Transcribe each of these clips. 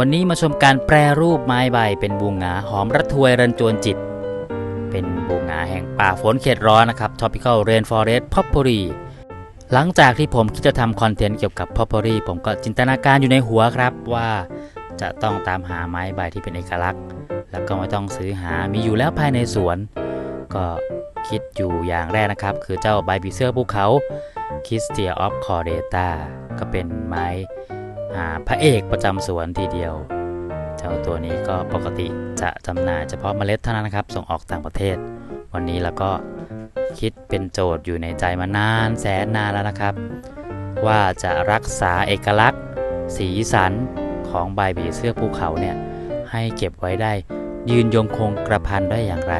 วันนี้มาชมการแปรรูปไม้ใบเป็นบูงาหอมระทวยรันจวนจิต เป็นบูงาแห่งป่าฝนเขตร้อนนะครับ Tropical Rainforest Potpourri หลังจากที่ผมคิดจะทำคอนเทนต์เกี่ยวกับ Potpourri ผมก็จินตนาการอยู่ในหัวครับว่าจะต้องตามหาไม้ใบที่เป็นเอกลักษณ์ แล้วก็ไม่ต้องซื้อหามีอยู่แล้วภายในสวน ก็คิดอยู่อย่างแรกนะครับ คือเจ้าใบบีเสื้อภูเขา k i s t i a of c o r d e t a ก็เป็นไม้ พระเอกประจำสวนทีเดียว เจ้าตัวนี้ก็ปกติจะจำหน่ายเฉพาะเมล็ดเท่านั้นนะครับ ส่งออกต่างประเทศ วันนี้เราก็คิดเป็นโจทย์อยู่ในใจมานานแสนนานแล้วนะครับ ว่าจะรักษาเอกลักษณ์ สีสันของใบบีเสื้อภูเขาเนี่ยให้เก็บไว้ได้ยืนยงคงกระพันได้อย่างไร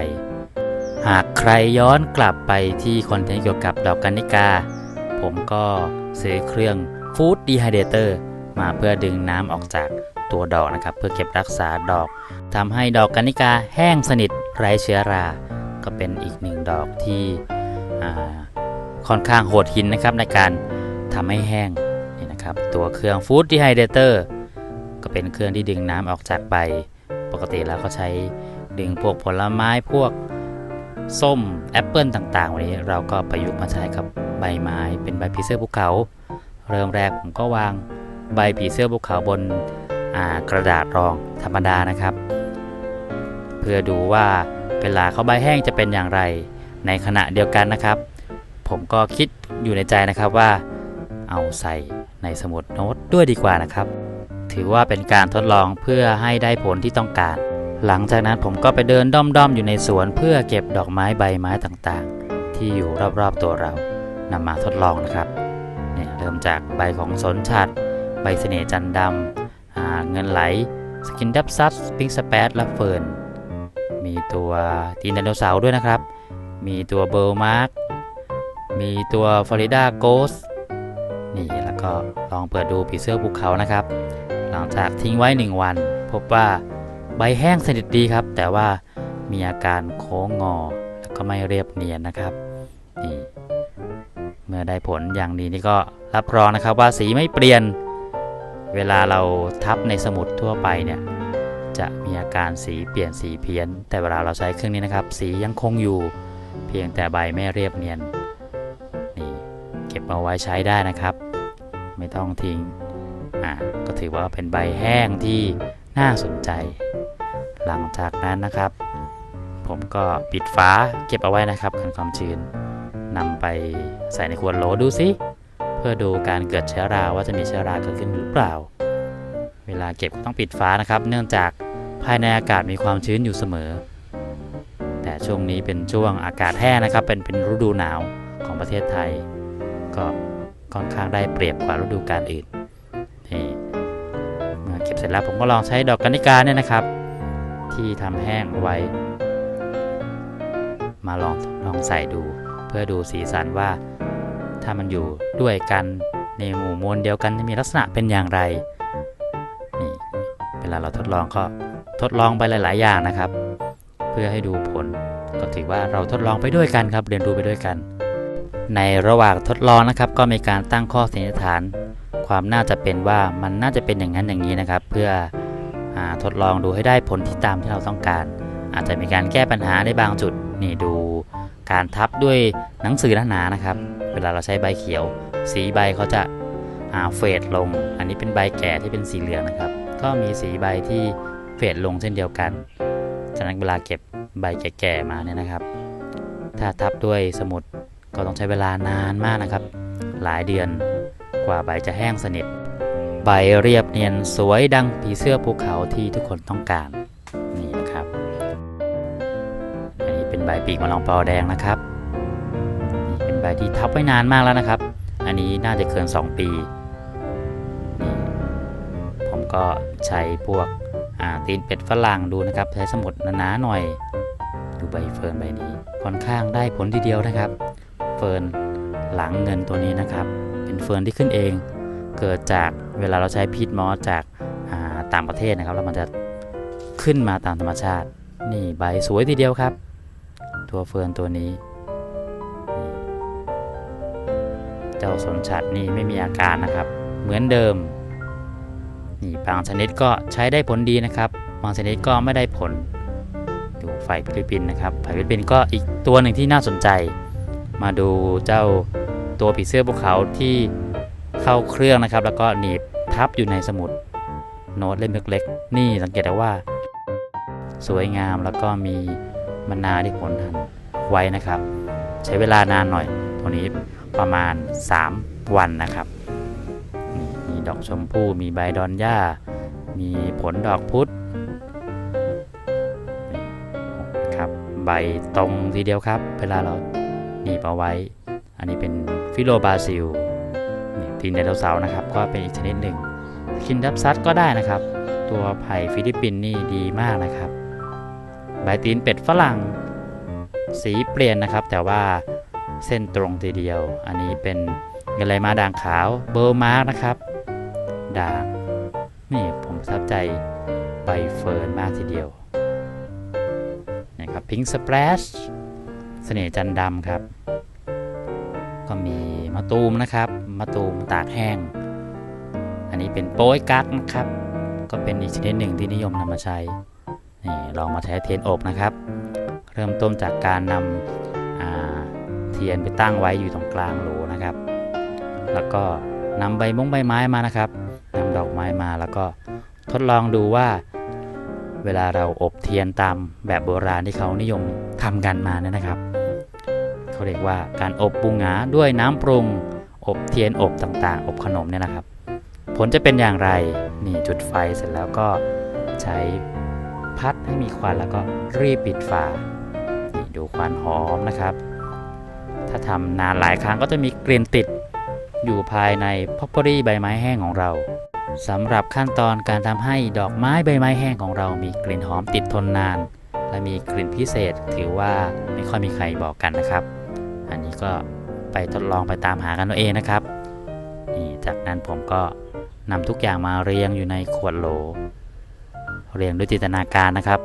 หากใครย้อนกลับไปที่คอนเทนต์เกี่ยวกับดอกกัญญิกา ผมก็ซื้อเครื่องฟู้ดดีไฮเดเตอร์ มาเพื่อดึงน้ำออกจากตัวดอกนะครับ เพื่อเก็บรักษาดอกทำให้ดอกกัญญิกาแห้งสนิทไร้เชื้อรา ก็เป็นอีกหนึ่งดอกที่ค่อนข้างโหดหินนะครับในการทำให้แห้งนี่นะครับ ตัวเครื่องฟู้ดดีไฮเดเตอร์ก็เป็นเครื่องที่ดึงน้ำออกจากใบ ปกติแล้วก็ใช้ดึงพวกผลไม้พวกส้มแอปเปิลต่างๆ วันนี้เราก็ประยุกต์มาใช้กับใบไม้เป็นใบผีเสื้อภูเขา เริ่มแรกผมก็วาง ใบผีเสื้อภูเขาบนากระดาษรองธรรมดานะครับ เพื่อดูว่าเวลาเขาใบแห้งจะเป็นอย่างไรในขณะเดียวกันนะครับ ผมก็คิดอยู่ในใจนะครับว่า เอาใส่ในสมุดโน้ตด้วยดีกว่านะครับ ถือว่าเป็นการทดลองเพื่อให้ได้ผลที่ต้องการ หลังจากนั้นผมก็ไปเดินด้อมๆอยู่ในสวนเพื่อเก็บดอกไม้ใบไม้ต่างๆ ที่อยู่รอบๆตัวเรานำมาทดลองนะครับเนี่ยเริ่มจากใบของสนชัด ใบเสน่ห์จันดำเงินไหล สกินดับซัสปิงสเปดและเฟิร์น มีตัวตีนไดโนเสาร์ด้วยนะครับ มีตัวเบลมาร์กมีตัวฟลอริดาโกสนี่แล้วก็ลองเปิดดูผีเสื้อภูเขานะครับ หลังจากทิ้งไว้ 1 วัน พบว่าใบแห้งสนิทดีครับ แต่ว่ามีอาการโค้งงอ แล้วก็ไม่เรียบเนียนนะครับนี่เมื่อได้ผลอย่างนี้นี่ก็รับรองนะครับว่าสีไม่เปลี่ยน เวลาเราทับในสมุดทั่วไปเนี่ยจะมีอาการสีเปลี่ยนสีเพี้ยน แต่เวลาเราใช้เครื่องนี้นะครับ สียังคงอยู่ เพียงแต่ใบไม่เรียบเนียนนี่เก็บเอาไว้ใช้ได้นะครับ ไม่ต้องทิ้งอ่าก็ถือว่าเป็นใบแห้งที่น่าสนใจ หลังจากนั้นนะครับ ผมก็ปิดฝาเก็บเอาไว้นะครับกันความชื้นนำไปใส่ในขวดโหลดูสิ เพื่อดูการเกิดเชื้อราว่าจะมีเชื้อราเกิดขึ้นหรือเปล่า เวลาเก็บต้องปิดฝานะครับ เนื่องจากภายในอากาศมีความชื้นอยู่เสมอ แต่ช่วงนี้เป็นช่วงอากาศแห้งนะครับ เป็นเป็นฤดูหนาวของประเทศไทย ก็ค่อนข้างได้เปรียบกว่าฤดูกาลอื่นนี่เมื่อเก็บเสร็จแล้วผมก็ลองใช้ดอกกัญญิกาเนี่ยนะครับ ที่ทำแห้งไว้ มาลองลองใส่ดู เพื่อดูสีสันว่า ถ้ามันอยู่ด้วยกันในหมู่มวลเดียวกันจะมีลักษณะเป็นอย่างไรนี่เวลาเราทดลองก็ทดลองไปหลาย ๆ อย่างนะครับ เพื่อให้ดูผลก็ถือว่าเราทดลองไปด้วยกันครับ เรียนรู้ไปด้วยกัน ในระหว่างทดลองนะครับ ก็มีการตั้งข้อสันนิษฐาน ความน่าจะเป็นว่ามันน่าจะเป็นอย่างนั้นอย่างนี้นะครับ เพื่ออทดลองดูให้ได้ผลที่ตามที่เราต้องการ อาจจะมีการแก้ปัญหาในบางจุดนี่ดู การทับด้วยหนังสือหนาๆนะครับ เวลาเราใช้ใบเขียว สีใบเขาจะาเฟดลง อันนี้เป็นใบแก่ที่เป็นสีเหลืองนะครับ ก็มีสีใบที่เฟดลงเช่นเดียวกันฉะนั้นเวลาเก็บใบแก่ๆมาเนี่ยนะครับ ถ้าทับด้วยสมุดก็ต้องใช้เวลานานมากนะครับ หลายเดือนกว่าใบจะแห้งสนิท ใบเรียบเนียนสวยดังผีเสื้อภูเขาที่ทุกคนต้องการ ปีกมะลองเปาแดงนะครับนี่เป็นใบที่ทับไว้นานมากแล้วนะครับ อันนี้น่าจะเกิน 2 ปีนี่ผมก็ใช้พวกตีนเป็ดฝรั่งดูนะครับใช้สมุดหนาๆหน่อย ดูใบเฟิร์นใบนี้ค่อนข้างได้ผลทีเดียวนะครับ เฟิร์นหลังเงินตัวนี้นะครับ เป็นเฟิร์นที่ขึ้นเอง เกิดจากเวลาเราใช้พีทมอสจากาต่างประเทศนะครับแล้วมันจะขึ้นมาตามธรรมชาติ นี่ใบสวยทีเดียวครับ วเฟิร์นตัวนี้ เจ้าสนชัดนี่ไม่มีอาการนะครับ เหมือนเดิม นี่บางชนิดก็ใช้ได้ผลดีนะครับ บางชนิดก็ไม่ได้ผล ดูไฟฟิลิปปินส์นะครับไฟฟิลิปปินส์ก็อีกตัวหนึ่งที่น่าสนใจ มาดูเจ้าตัวผีเสื้อภูเขาที่เข้าเครื่องนะครับ แล้วก็หนีบทับอยู่ในสมุดโน้ตเล่มเล็กๆ นี่สังเกตได้ว่า สวยงามแล้วก็มี มะนาวที่ผลหั่นไว้นะครับ ใช้เวลานานหน่อยตัวนี้ประมาณ 3 วันนะครับมีดอกชมพู่มีใบดอนหญ้า มีผลดอกพุธนะครับใบตรงทีเดียวครับ เวลาเราหนีบเอาไว้ อันนี้เป็นฟิโลบาซิลทีนไดโนเสาร์นะครับ ก็เป็นอีกชนิดหนึ่งคินดับซัดก็ได้นะครับ ตัวไผ่ฟิลิปปินส์นี่ดีมากนะครับ ใบตีนเป็ดฝรั่ง สีเปลี่ยนนะครับ แต่ว่าเส้นตรงทีเดียว อันนี้เป็นเงลายมาด่างขาวเบอร์มาร์กนะครับด่างนี่ผมประทับใจใบเฟิร์นมากทีเดียวนะครับพิงค์สเปรชเสน่ห์จันดำครับ ก็มีมะตูมนะครับมะตูมตากแห้ง อันนี้เป็นโป้ยกั๊กนะครับ ก็เป็นอีกชนิดหนึ่งที่นิยมนำมาใช้ นี่ลองมาใช้เทียนอบนะครับ เริ่มต้นจากการนำอ่าเทียนไปตั้งไว้อยู่ตรงกลางโหลนะครับ แล้วก็นำใบมงใบไม้มานะครับนำดอกไม้มาแล้วก็ทดลองดูว่า เวลาเราอบเทียนตามแบบโบราณที่เขานิยมทำกันมาเนี่ยนะครับเขาเรียกว่าการอบบุงหงาด้วยน้ำปรุงอบเทียนอบต่างๆ อบขนมเนี่ยนะครับ ผลจะเป็นอย่างไร นี่จุดไฟเสร็จแล้วก็ใช้ ให้มีควันแล้วก็รีบปิดฝานี่ดูควันหอมนะครับ ถ้าทำนานหลายครั้งก็จะมีกลิ่นติด อยู่ภายในพ็อปเปอรี่ใบไม้แห้งของเราสำหรับขั้นตอนการทำให้ดอกไม้ใบไม้แห้งของเรา มีกลิ่นหอมติดทนนาน และมีกลิ่นพิเศษถือว่าไม่ค่อยมีใครบอกกันนะครับ อันนี้ก็ไปทดลองไปตามหากันเอาเองนะครับนี่จากนั้นผมก็นำทุกอย่างมาเรียงอยู่ในขวดโหล เรียงด้วยจินตนาการนะครับ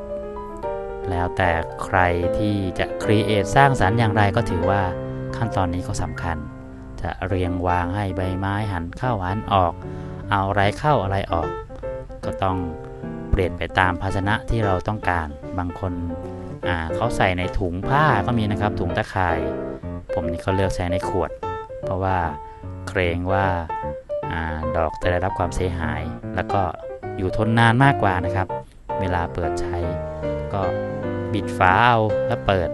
แล้วแต่ใครที่จะครีเอทสร้างสรรค์อย่างไรก็ถือว่าขั้นตอนนี้ก็สำคัญ จะเรียงวางให้ใบไม้หันเข้าหันออก เอาอะไรเข้าอะไรออก ก็ต้องเปลี่ยนไปตามภาชนะที่เราต้องการ บางคนเขาใส่ในถุงผ้าก็มีนะครับ ถุงตะข่าย ผมนี่ก็เลือกใช้ในขวด เพราะว่าเกรงว่าอาดอกจะได้รับความเสียหาย แล้วก็อยู่ทนนานมากกว่านะครับ เวลาเปิดใช้ ก็บิดฝาเอาแล้วเปิด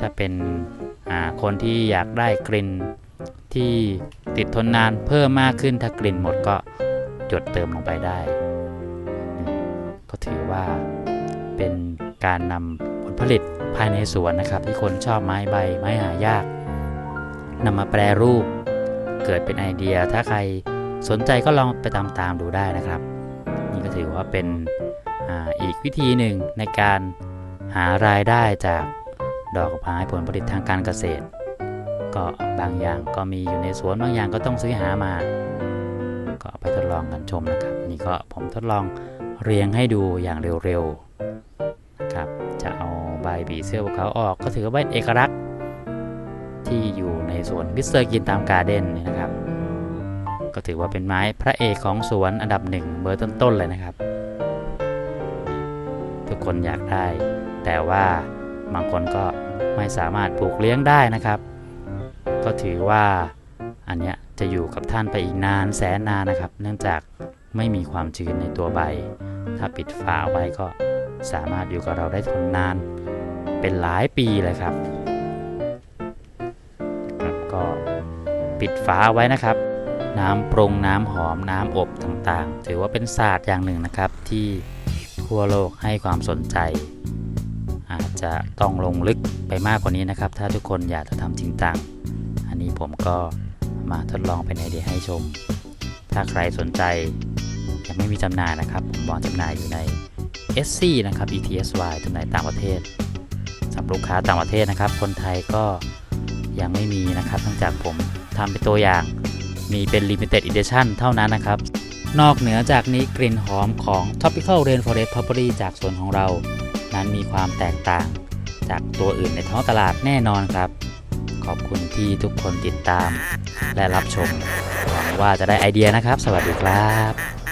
ถ้าเป็นคนที่อยากได้กลิ่นที่ติดทนนานเพิ่มมากขึ้นถ้ากลิ่นหมดก็หยดเติมลงไปได้ ก็ถือว่าเป็นการนำผลผลิตภายในสวนนะครับ ที่คนชอบไม้ใบไม้หายากนำมาแปรรูปเกิดเป็นไอเดียถ้าใครสนใจก็ลองไปตามๆดูได้นะครับ นี่ก็ถือว่าเป็น อ,อีกวิธีหนึ่งในการหารายได้จากดอกไม้ผลผลิตทางการเกษตร ก็บางอย่างก็มีอยู่ในสวนบางอย่างก็ต้องซื้อหามา ก็ไปทดลองกันชมนะครับ นี่ก็ผมทดลองเรียงให้ดูอย่างเร็วๆนะครับจะเอาใบบีเสื้อภูเขาออกก็ถือว่าเป็นเอกลักษณ์ที่อยู่ในสวนมิสเตอร์กินตามการ์เด้นนะครับ ก็ถือว่าเป็นไม้พระเอกของสวนอันดับหนึ่งเบอร์ต้นๆเลยนะครับ ทุกคนอยากได้ แต่ว่าบางคนก็ไม่สามารถปลูกเลี้ยงได้นะครับ ก็ถือว่าอันเนี้ยจะอยู่กับท่านไปอีกนานแสนนานนะครับ เนื่องจากไม่มีความชื้นในตัวใบ ถ้าปิดฝาไว้ก็สามารถอยู่กับเราได้ทนนาน เป็นหลายปีเลยครับครับ ก็ปิดฝาไว้นะครับ น้ำปรุงน้ำหอมน้ำอบต่างๆ ถือว่าเป็นศาสตร์อย่างหนึ่งนะครับที่ ทั่วโลกให้ความสนใจ อาจจะต้องลงลึกไปมากกว่านี้นะครับ ถ้าทุกคนอยากจะทำจริงจังอันนี้ผมก็มาทดลองเป็นไอเดียให้ชม ถ้าใครสนใจยังไม่มีจำหน่ายนะครับ ผมวางจำหน่ายอยู่ใน SC นะครับ ETSY จำหน่ายต่างประเทศสำหรับลูกค้าต่างประเทศนะครับ คนไทยก็ยังไม่มีนะครับเนื่องจากผมทำเป็นตัวอย่างมีเป็น Limited Edition เท่านั้นนะครับ นอกเหนือจากนี้กลิ่นหอมของ Tropical Rainforest Potpourri จากสวนของเรา นั้นมีความแตกต่าง จากตัวอื่นในท้องตลาดแน่นอนครับ ขอบคุณที่ทุกคนติดตาม และรับชม หวังว่าจะได้ไอเดียนะครับ สวัสดีครับ